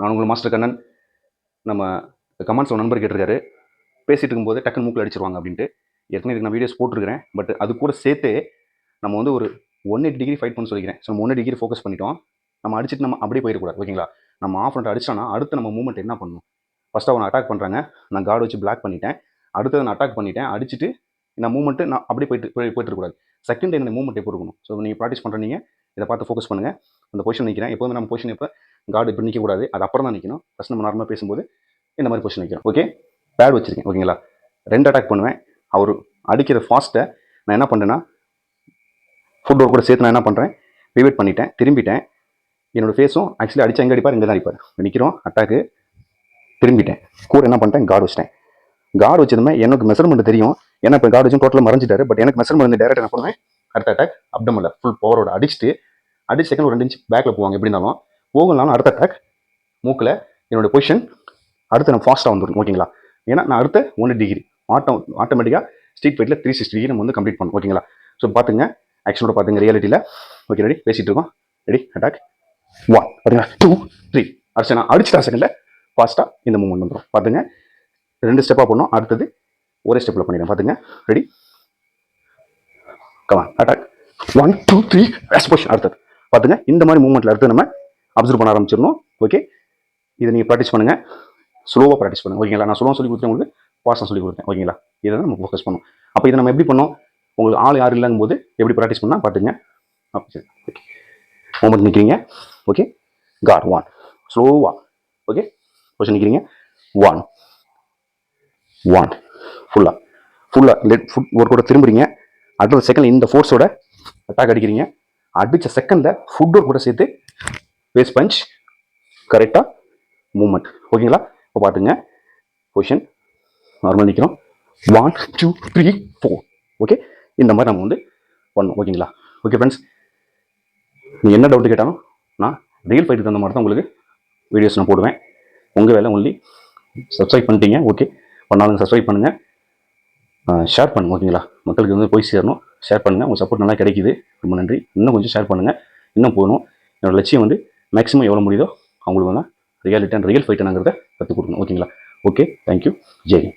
நான் உங்கள் மாஸ்டர் கண்ணன். நம்ம கமெண்ட்ஸ் ஒரு நண்பர் கேட்டிருக்காரு. பேசிகிட்டு இருக்கும்போது டக்குன்னு மூக்கில் அடிச்சிருவாங்க அப்படின்ட்டு. ஏற்கனவே இதுக்கு நான் வீடியோஸ் போட்டிருக்கிறேன். பட் அது கூட சேர்த்து நம்ம வந்து ஒரு ஒன் எயிட் டிகிரி ஃபைட் பண்ண சொல்லிக்கிறேன். ஸோ நம்ம ஒன் டிகிரி ஃபோக்கஸ் பண்ணிட்டோம். நம்ம அடிச்சிட்டு நம்ம அப்படியே போயிடக்கூடாது. ஓகேங்களா நம்ம ஆஃப் பண்ணிட்டு அடிச்சோன்னா அடுத்து நம்ம மூவ்மெண்ட் என்ன பண்ணணும்? ஃபஸ்ட்டு அவனை அட்டாக் பண்ணுறாங்க நான் கார்டு வச்சு பிளாக் பண்ணிட்டேன். அடுத்தது நான் அட்டாக் பண்ணிட்டேன். அடிச்சுட்டு நான் மூவ்மெண்ட்டு நான் அப்படியே போயிட்டு போய் போயிட்டு இருக்கக்கூடாது செகண்ட் என்ன மூவ்மெண்ட் எப்போ இருக்கணும்? ஸோ நீங்கள் ப்ராக்டிஸ் பண்ணுறீங்க இதை பார்த்து ஃபோக்கஸ் பண்ணுங்கள் அந்த பொசிஷன் நிற்கிறேன் எப்போதுமே நம்ம பொசிஷன் இப்போ கார்டு இப்படி நிற்கக்கூடாது அது அப்புறம் தான் நிற்கணும் ஃபஸ்ட் நம்ம நார்மலாக பேசும்போது இந்த மாதிரி பொசிஷன் நிற்கிறோம் ஓகே பேட் வச்சுருக்கேன். ஓகேங்களா ரெண்டு அட்டாக் பண்ணுவேன். அவர் அடிக்கிற ஃபாஸ்ட்டை நான் என்ன பண்ணுறேன்னா ஃபுட் ஒர்க் கூட சேர்த்து நான் என்ன பண்ணுறேன் ரிவீட் பண்ணிட்டேன். திரும்பிட்டேன். என்னோடய ஃபேஸும் ஆக்சுவலி அடிச்சு எங்கே அடிப்பார்? இங்கே தான் அடிப்பார். நிற்கிறோம் அட்டாக்கு திரும்பிட்டேன். கூட என்ன பண்ணிட்டேன்? கார்டு வச்சிட்டேன். கார்டு வச்சிருந்தேன் எனக்கு மெஷர்மெண்ட் தெரியும். ஏன்னா இப்போ கார்டு வச்சு டோட்டலாக மறைஞ்சிட்டாரு. பட் எனக்கு மெஷர்மெண்ட் வந்து டேரக்ட் என்ன பண்ணுவேன் அடுத்த அட்டாக் அப்டமில் ஃபுல் பவரோட அடிச்சுட்டு அடிச்சு செகண்ட் ஒரு ரெண்டு இன்ச் பேக்கில் போவாங்க. எப்படி இருந்தாலும் போகலனாலும் அடுத்த அட்டாக் மூக்கில் என்னோட பொசிஷன் அடுத்து நான் ஃபாஸ்ட்டாக வந்துடும் ஓகேங்களா ஏன்னா நான் அடுத்த ஒன்று டிகிரி ஆட்டோ ஆட்டோமேட்டிக்காக ஸ்ட்ரீட் ஃபைட்டில் த்ரீ சிக்ஸ்டி டிகிரி நம்ம வந்து கம்ப்ளீட் பண்ணோம் ஓகேங்களா ஸோ பார்த்துங்க ஆக்ஷனோட பார்த்துங்க ரியாலிட்டியில் ஓகே ரெடி பேசிகிட்டு இருக்கோம். ரெடி அட்டாக் ஒன் பார்த்தீங்களா டூ த்ரீ அடுத்து நான் அடிச்சிட்டா செகண்டில் ஃபாஸ்ட்டாக இந்த மூவ்மெண்ட் வந்துடும் பார்த்துங்க ரெண்டு ஸ்டெப்பாக பண்ணோம் அடுத்தது ஒரே ஸ்டெப்பில் பண்ணிடுறேன். பார்த்துங்க ready come on attack one two three position அடுத்தது. பார்த்துங்க. இந்த மாதிரி மூவ்மெண்ட்டில் அடுத்து நம்ம அப்சர்வ் பண்ண ஆரம்பிச்சிடணும். ஓகே இதை நீங்கள் ப்ராக்டிஸ் பண்ணுங்கள் ஸ்லோவாக ப்ராக்டிஸ் பண்ணுங்க. ஓகேங்களா நான் ஸ்லோவாக சொல்லி கொடுத்தேன் உங்களுக்கு. பாசம் சொல்லி கொடுத்தேன். ஓகேங்களா இதை தான் நம்ம ஃபோக்கஸ் பண்ணோம் அப்போ இதை நம்ம எப்படி பண்ணோம்? உங்களுக்கு ஆள் யாரும் இல்லைங்கும் போது எப்படி ப்ராக்டிஸ் பண்ணால் பார்த்துங்க. அப்படி சரி. ஓகே மூமெண்ட் நிற்கிறீங்க ஓகே காட் ஒன் ஸ்லோவாக ஓகே கொஸ்டின் நிற்கிறீங்க ஒன் ஒன் ஃபுல்லாக ஃபுல்லாக லெட் ஃபுட் ஒர்க்கோட திரும்புறீங்க. அடுத்த செகண்ட் இந்த ஃபோர்ஸோட அட்டாக் அடிக்கிறீங்க. அடித்த செகண்டில் ஃபுட்டும் கூட சேர்த்து வேஸ்ட் பஞ்ச் கரெக்டாக மூமெண்ட் ஓகேங்களா இப்போ பார்த்துங்க பொசிஷன் நார்மல் நிற்கிறோம் one two three four okay இந்த மாதிரி நம்ம வந்து பண்ணணும். ஓகேங்களா ஓகே ஃப்ரெண்ட்ஸ் நீங்கள் என்ன டவுட் கேட்டாலும் நான் ரியல் ஃபைட்டு தகுந்த மாதிரி தான் உங்களுக்கு வீடியோஸ் நான் போடுவேன். உங்கள் வேலை ஒன்லி சப்ஸ்கிரைப் பண்ணிட்டீங்க. ஓகே பண்ணாலும் சப்ஸ்கிரைப் பண்ணுங்கள் ஷேர் பண்ணுங்கள் ஓகேங்களா மக்களுக்கு வந்து போய் சேரணும். ஷேர் பண்ணுங்கள் உங்கள் சப்போர்ட் நல்லா கிடைக்குது. ரொம்ப நன்றி. இன்னும் கொஞ்சம் ஷேர் பண்ணுங்கள் இன்னும் போகணும். என்னோடய லட்சியம் வந்து மேக்ஸிமம் எவ்வளோ முடியுதோ அவங்களுக்கு வந்து ரியாலிட்டி அண்ட் ரியல் ஃபைட் கற்றுக் கொடுக்கணும். ஓகேங்களா ஓகே தேங்க்யூ ஜெய்